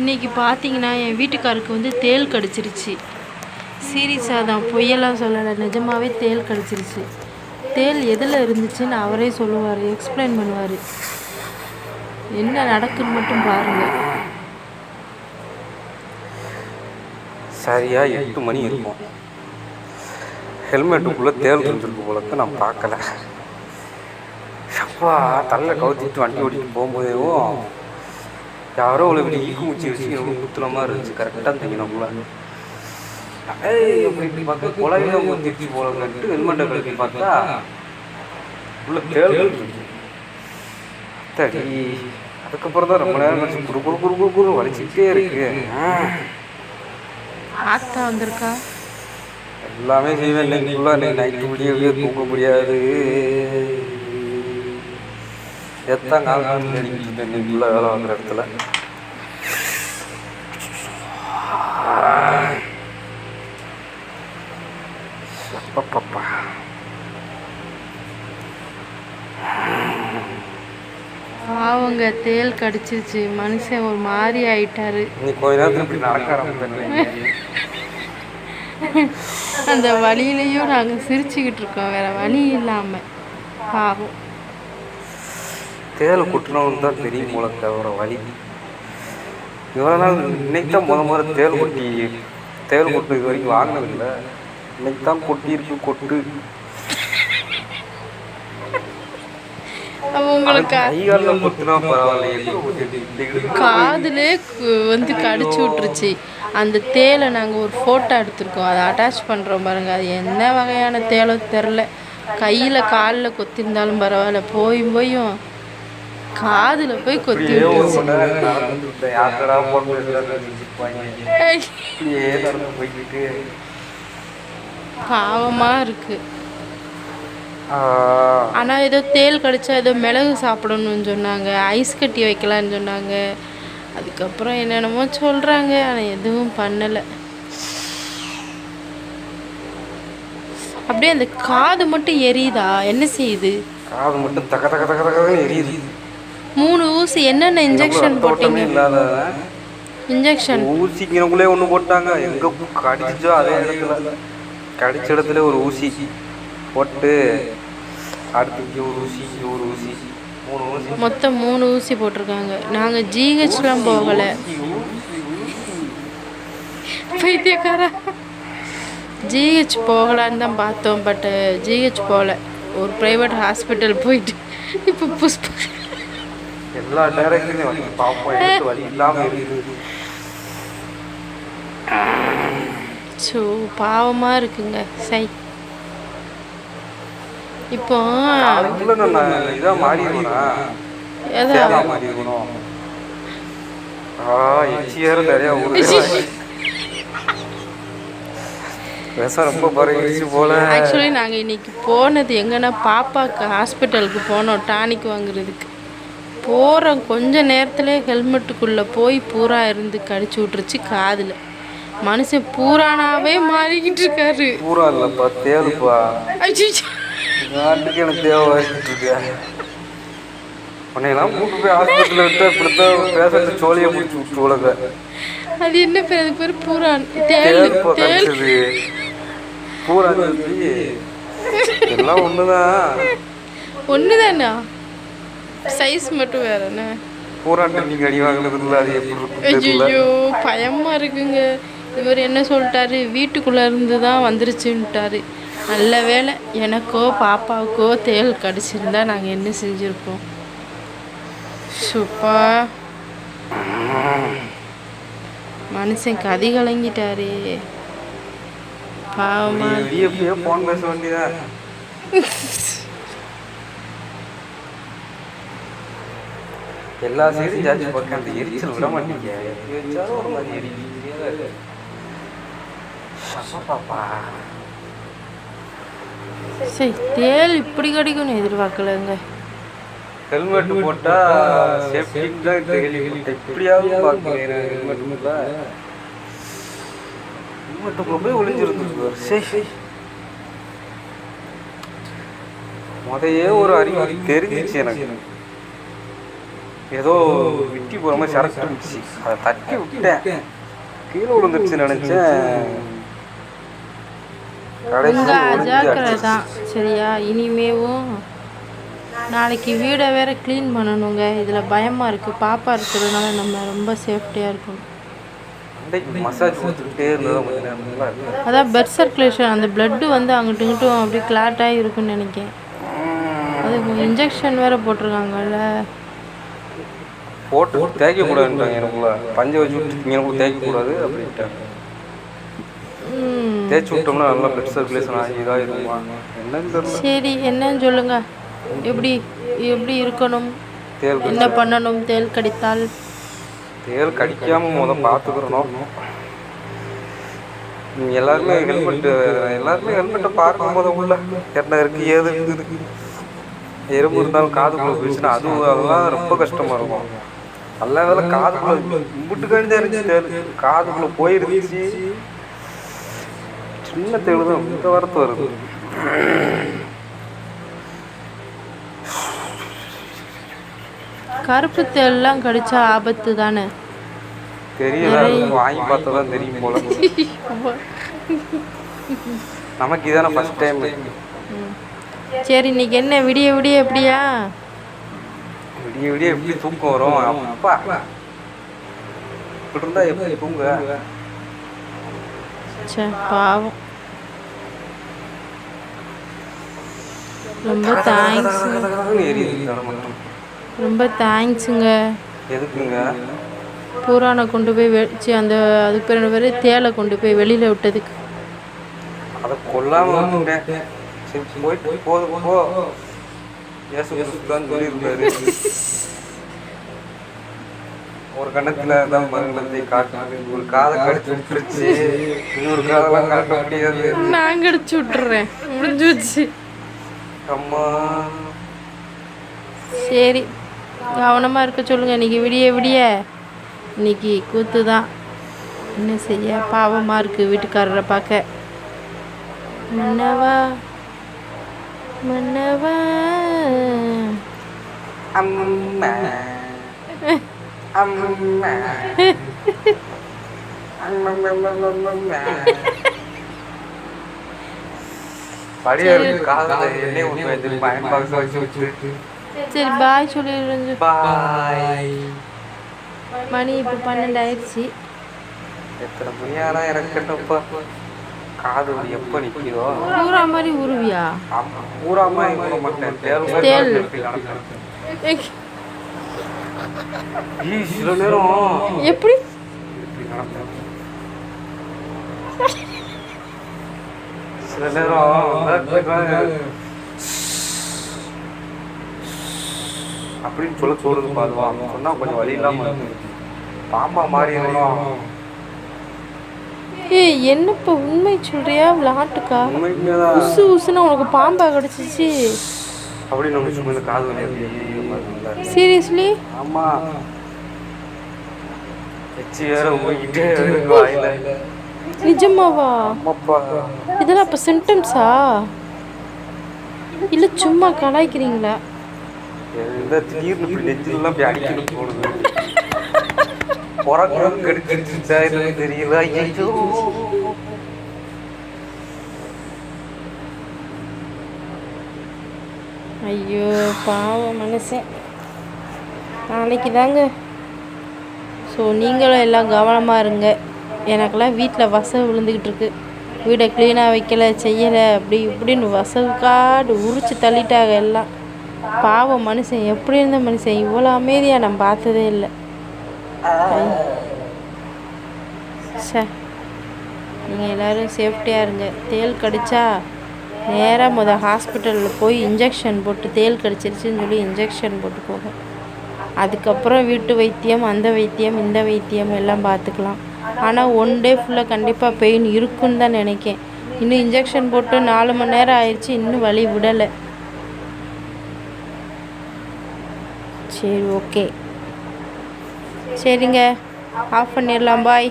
இன்றைக்கி பார்த்தீங்கன்னா என் வீட்டுக்காருக்கு வந்து தேள் கடிச்சிருச்சு. சீரியஸாக தான் பொய்யெல்லாம் சொல்லலை. நிஜமாவே தேள் கடிச்சிருச்சு. தேள் எதில் இருந்துச்சுன்னு அவரே சொல்லுவார் எக்ஸ்பிளைன் பண்ணுவார். என்ன நடக்குன்னு மட்டும் பாருங்கள் சரியாக எட்டு மணி இருக்கும். ஹெல்மெட்டுக்குள்ளே தேல் கொஞ்சிருக்கு போலக்கு நான் பார்க்கல. அப்பா தள்ள கவுத்திட்டு வண்டி ஓட்டிட்டு போகும்போதேவும் யாரோ அவ்வளோ இப்படி ஈக்கு மூச்சி வச்சு குத்துன மாதிரி இருந்துச்சு. கரெக்டாக ஏய் அப்படி இப்படி பார்த்தா குழந்தைய ஊற்றிச்சு போலங்கன்ட்டு ஹெல்மெட்டை கழட்டி பார்த்தா உள்ள இருந்துச்சு தடி அதுக்கப்புறம் தான் ரொம்ப நேரம் கழிச்சு குறு குறு குறு குறு குறு வலிச்சுக்கிட்டே இருக்கு. ஆத்தா வந்திருக்கா? எல்லாமே செய்வேன். இன்னைக்கு ஃபுல்லாக இன்னைக்கு நைட்டு முடியவே தூங்க முடியாது. எத்தான் கால் கால் ஃபுல்லாக வேலை வாங்குற இடத்துல? அப்பப்பப்பா. பாவங்க தேள் கடிச்சிருச்சு. மனுஷன் ஒரு மாதிரி ஆயிட்டாரு. அந்த வழியிலையும் நாங்கள் சிரிச்சுக்கிட்டு இருக்கோம். வேற வழி இல்லாமல் பாவம். தேலை குட்டினவன் தான் தெரியும் போல தவிர வலி இவ்வளோ நாள் இன்னைக்கு தான் முத முத தேல் கொட்டி தேல் கொட்டு இது வரைக்கும் வாங்கினதில்லை. இன்னைக்கு தான் கொட்டி இருக்கு கொட்டு. காதுலே வந்து கடிச்சு விட்டுருச்சு. அந்த தேலை நாங்கள் ஒரு ஃபோட்டோ எடுத்திருக்கோம். அதை அட்டாச் பண்ணுறோம் பாருங்க. அது என்ன வகையான தேளோ தெரில கையில் காலில் கொத்திருந்தாலும் பரவாயில்ல. போயும் போயும். காதில் போய் கொத்தி விட்டுருச்சு. யாத்திரா போட்டு இப்படியே நடந்து போய்கிட்டு பாவமாக இருக்குது ஆ, ஆனால் ஏதோ தேள் கடிச்சா ஏதோ மிளகு சாப்பிடணும்னு சொன்னாங்க. ஐஸ் கட்டி வைக்கலான்னு சொன்னாங்க. அதுக்கப்புறம் என்னென்னமோ சொல்கிறாங்க ஆனால் எதுவும் பண்ணலை. அப்படியே அந்த காது மட்டும் எரியுதா? என்ன செய்யுது? காது மட்டும் தக தக தக தகன்னு எரியுது. மூணு ஊசி என்னென்ன இன்ஜெக்ஷன் போட்டீங்க? இன்ஜெக்ஷன் ஊசிக்கிறவங்களே ஒன்று போட்டாங்க. எங்கே கடிச்சிச்சோ அதே இடத்துல. கடிச்ச இடத்துல ஒரு ஊசி போட்டு அடுத்து ஒரு ஊசி ஒரு ஊசி மூணு ஊசி. மொத்தம் மூணு ஊசி போட்டிருக்காங்க. நாங்கள் ஜிஹெச்லாம் போகலை. பைத்தியக்காரா. ஜிஹெச் போகலான்னு தான் பார்த்தோம் பட் ஜிஹெச் போகல ஒரு ப்ரைவேட் ஹாஸ்பிட்டல் போயிட்டு இப்போ புஷ்ப எல்லா டேரக்ட்லையும் வலி பார்ப்போம் எடுத்து வலி இல்லாமல் இருக்குது. ஸோ பாவமாக இருக்குங்க சை. இப்போ இதாக மாறிடுவேனா? எதா சேதா மாறிடணும் ஆ எச்சியார நிறையா விஷம் ரொம்ப பரவிடுச்சு போல. ஆக்சுவலி நாங்கள் இன்னைக்கு போனது எங்கன்னா பாப்பாவுக்கு ஹாஸ்பிட்டலுக்கு போனோம் டானிக் வாங்குறதுக்கு. போகிறோம் கொஞ்ச நேரத்தில் ஹெல்மெட்டுக்குள்ளே போய் பூரா இருந்து கடிச்சு விட்டுருச்சு காதில். மனுஷன் பூரானாவே மாறிக்கிட்டு இருக்காரு. பூரா இல்லைப்பா தேவைப்பா. நாட்டுக்கு எனக்கு தேவை இருக்கேன் உன்னையெல்லாம் கூட்டு போய் ஹாஸ்பிட்டலில் விட்டு இப்படித்தான் பேசுறது சோழியை முடிச்சு விட்டு உலக. அது என்ன பேர்? அது பேர் பூரான். தேள் தேவைப்பா தேள். கிடைச்சது. பூரா சொல்லி எல்லாம் ஒண்ணுதான். ஒன்று தானா சைஸ் மட்டும் வேற என்ன? பூராட்ட நீங்க அடி வாங்கினது இல்லை அது எப்படி ஐயோ பயமாக இருக்குங்க. இவர் என்ன சொல்லிட்டாரு? வீட்டுக்குள்ளே இருந்து தான் வந்துருச்சுன்ட்டாரு. நல்ல வேளை எனக்கோ பாப்பாவுக்கோ தேள் கடிச்சிருந்தா நாங்கள் என்ன செஞ்சுருப்போம்? சுப்பா மனுஷன் கதி கலங்கிட்டாரே. பாவமா. எல்லா சைடும் ஜாட்சி பார்க்க அந்த எரிச்சல் விட மாட்டீங்க. எப்படி வச்சாலும் ஒரு மாதிரி எரிக்கிறீங்க பாப்பா சரி தேள் இப்படி கடிக்கும்னு எதிர்பார்க்கலங்க. ஹெல்மெட் போட்டா சேஃப்டி தான் கேள்விப்பட்டேன் எப்படியாவது பார்க்கிறேன் ஹெல்மெட்டுக்குள்ள ஹெல்மெட்டுக்குள்ள போய் ஒளிஞ்சிருந்துருக்கு சரி முதையே ஒரு அறிகுறி தெரிஞ்சிச்சு எனக்கு. ஏதோ விட்டி போகிற மாதிரி சரக்கு இருந்துச்சு அதை தட்டி விட்டேன். கீழே விழுந்துருச்சு நினச்சேன். உங்க அஜாக்கிரதை. தான் சரியா? இனிமேவும் நாளைக்கு வீடை வேற க்ளீன் பண்ணணுங்க. இதில் பயமாக இருக்குது பாப்பா இருக்கிறதுனால நம்ம ரொம்ப சேஃப்டியாக இருக்கணும். அதான் பெட் சர்க்குலேஷன் அந்த பிளட்டு வந்து அங்கிட்டும் இங்கிட்டும் அப்படியே கிளாட்டாக இருக்குன்னு நினைக்கிறேன். அது இன்ஜெக்ஷன் வேற போட்டிருக்காங்கல்ல. போட்டு தேய்க்கக்கூடாதுன்ட்டாங்க எனக்குள்ள பஞ்சை வச்சு விட்டு எனக்குள்ள தேய்க்கக்கூடாது அப்படின்ட்டாங்க ம். தேய்ச்சி விட்டோம்னா நல்லா பிளட் சர்க்குலேஷன் ஆகி இதாக இருக்குமா என்னன்னு தெரியல. சரி என்னன்னு சொல்லுங்க. எப்படி எப்படி இருக்கணும்? தேல் என்ன பண்ணணும்? தேல் கடித்தால்? தேல் கடிக்காம முத பார்த்துக்கிறணும். எல்லாருமே ஹெல்மெட் எல்லாருமே ஹெல்மெட்டை பார்க்கும் போது உள்ள என்ன இருக்கு ஏது இருக்குது எறும்பு இருந்தாலும் காதுக்குள்ள போயிடுச்சுன்னா அது அதெல்லாம் ரொம்ப கஷ்டமா இருக்கும். நல்ல வேலை காதுக்குள்ள கழிஞ்சா இருந்துச்சு. தேல் காதுக்குள்ள போயிருந்துச்சு சின்ன தேள் தான். இந்த வரத்து வருது. கருப்பு தேல்லாம் கடிச்சா ஆபத்து தானே? தெரியல. வாங்கி பார்த்தா தான் தெரியும் போல. நமக்கு இதான ஃபர்ஸ்ட் டைம். சரி இன்னைக்கு என்ன? விடிய விடிய எப்படியா? விடிய விடிய எப்படி தூக்கம் வரும்? அப்பா. இப்படி இருந்தா எப்படி தூங்க? ச்சே பாவம். ரொம்ப தேங்க்ஸ். ரொம்ப தேங்க்ஸுங்க எதுக்குங்க? பூரானை கொண்டு போய் வெச்சு அந்த அதுக்கு பேர் என்ன பேர் தேலை கொண்டு போய் வெளியில் விட்டதுக்கு. அதை கொல்லாம வந்துட்டேன் சரி போயிட்டு போது போ. கிறிஸ்துதான் சொல்லியிருந்தாரு ஒரு கணத்துல தான் மருங்கலத்தை காட்டு ஒரு காதை கடிச்சு விட்டுருச்சு. இன்னொரு காதெல்லாம் காட்ட முடியாது. நான் கடிச்சு விட்டுறேன். முடிஞ்சு வச்சு அம்மா. சரி. கவனமாக இருக்க சொல்லுங்கள் இன்னைக்கு விடிய விடிய. இன்னைக்கு கூத்து தான். என்ன செய்ய? பாவமாக இருக்குது வீட்டுக்காரரை பார்க்க. மன்னவா? மன்னவா அம்மா அம்மா அம்மா படியாருக்கு காதல எண்ணெய் ஊற்றி வச்சு பயன்பாடு வச்சு வச்சு சரி பாய் சொல்லிடுங்க பாய் மணி இப்போ பன்னெண்டு ஆயிடுச்சு எத்தனை மணியானா இறக்கட்டப்பா காது எப்போ நிற்கிதோ பூரா மாதிரி உருவியா இருக்க மாட்டேன் தேல் மாதிரி தேல். சில நேரம் எப்படி. சில நேரம் அப்படின்னு சொல்ல தோணுது பாதுவா சொன்னா கொஞ்சம் வழி இல்லாம. பாம்பா மாறி ஏய் என்னப்பா உண்மை சொல்றியா? விளாட்டுக்கா? உசுன்னு உனக்கு பாம்பா கிடச்சிச்சு. அப்படின்னு நம்ம சும்மா இந்த காது வலி சீரியஸ்லி ஆமா. எச்சி வேற போய்கிட்டே இருக்கு வாயில. நிஜமாவா? இதெல்லாம் அப்போ சிம்டம்ஸா இல்லை சும்மா கலாய்க்கிறீங்களா? எந்த திடீர்னு இப்படி நெஞ்சிலெல்லாம் இப்படி அடிக்கணும் தோணுது பிறக்கிறவங்க கடிச்சிருச்சா என்னன்னு தெரியல. ஐயோ ஐயோ பாவம் மனுஷன் நாளைக்கு தாங்க ஸோ நீங்களும் எல்லாம் கவனமாக இருங்க. எனக்கெல்லாம் வீட்டில் வசவு விழுந்துக்கிட்டு இருக்கு வீடை க்ளீனாக வைக்கலை செய்யலை அப்படி இப்படின்னு வசவு காடு உரிச்சு தள்ளிட்டாங்க எல்லாம். பாவம் மனுஷன் எப்படி இருந்த மனுஷன்? இவ்வளோ அமைதியாக நான் பார்த்ததே இல்லை. சே நீங்கள் எல்லோரும் சேஃப்டியாக இருங்க. தேல் கடிச்சா நேராக முத ஹாஸ்பிட்டலில் போய் இன்ஜெக்ஷன் போட்டு தேள் கடிச்சிருச்சுன்னு சொல்லி இன்ஜெக்ஷன் போட்டு போகும் அதுக்கப்புறம் வீட்டு வைத்தியம் அந்த வைத்தியம் இந்த வைத்தியம் எல்லாம் பார்த்துக்கலாம். ஆனால் ஒன் டே ஃபுல்லாக கண்டிப்பாக பெயின் இருக்குன்னு தான் நினைக்கேன். இன்னும் இன்ஜெக்ஷன் போட்டு நாலு மணி நேரம் ஆயிடுச்சு இன்னும் வலி விடலை. சரி ஓகே சரிங்க. ஆஃப் பண்ணிடலாம் பாய்